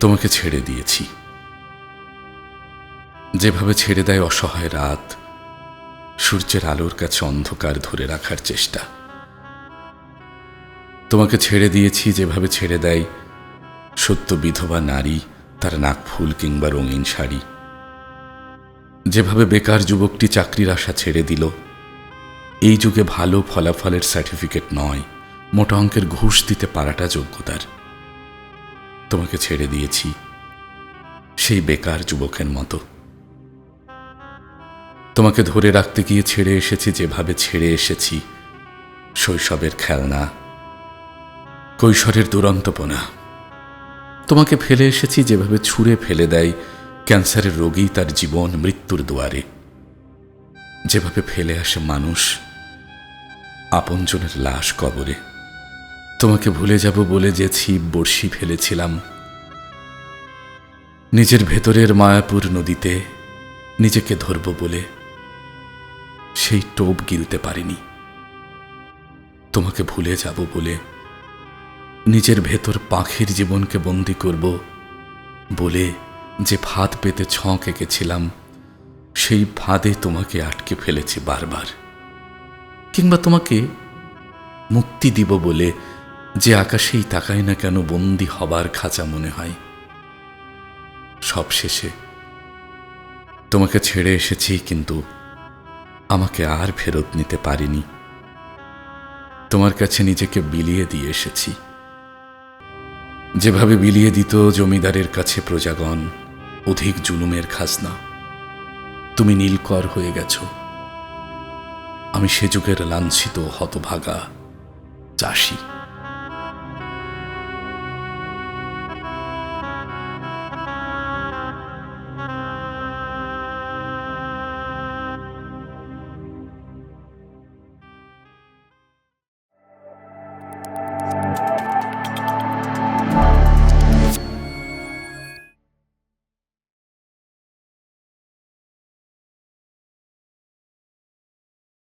তোমাকে ছেড়ে দিয়েছি। যেভাবে ছেড়ে দেয় অসহায় রাত, সূর্যের আলোর কাছে অন্ধকার ধরে রাখার চেষ্টা। তোমাকে ছেড়ে দিয়েছি, যেভাবে ছেড়ে দেয় সত্য বিধবা নারী, তার নাকফুল কিংবা রঙিন শাড়ি। যেভাবে বেকার যুবকটি চাকরির আশা ছেড়ে দিল, এই যুগে ভালো ফলাফলের সার্টিফিকেট নয়, মোটা অঙ্কের ঘুষ দিতে পারাটা যোগ্যতার তোমাকে ছেড়ে দিয়েছি, সেই বেকার যুবকের মতো। তোমাকে ধরে রাখতে গিয়ে ছেড়ে এসেছি, যেভাবে ছেড়ে এসেছি, শৈশবের খেলনা, কৈশোরের দুরন্তপনা। তোমাকে ফেলে এসেছি, যেভাবে ছুঁড়ে ফেলে দেয় ক্যান্সারের রোগী তার জীবন মৃত্যুর দুয়ারে। যেভাবে ফেলে আসে মানুষ, আপনজনের লাশ কবরে। তোমাকে ভুলে যাব বলে যে ছিপ বড়শি ফেলেছিলাম। নিজের ভেতরের মায়াপুর নদীতে নিজেকে ধরব বলে সেই টোপ গিলতে পারিনি। তোমাকে ভুলে যাব বলে নিজের ভেতর পাখির জীবনকে বন্দি করব বলে যে ফাঁদ পেতে ছঁক এঁকেছিলাম, সেই ফাঁদে তোমাকে আটকে ফেলেছি বারবার। কিংবা তোমাকে মুক্তি দিব বলে যে আকাশেই তাকায় না কেন বন্দি হবার খাঁচা মনে হয়। সব শেষে তোমাকে ছেড়ে এসেছি কিন্তু আমাকে আর ফেরত নিতে পারিনি। তোমার কাছে নিজেকে বিলিয়ে দিয়ে এসেছি। যেভাবে বিলিয়ে দিত জমিদারের কাছে প্রজাগণ, অধিক জুলুমের খাজনা। তুমি নীলকর হয়ে গেছ। আমি সে যুগের লাঞ্ছিত হতভাগা চাষী।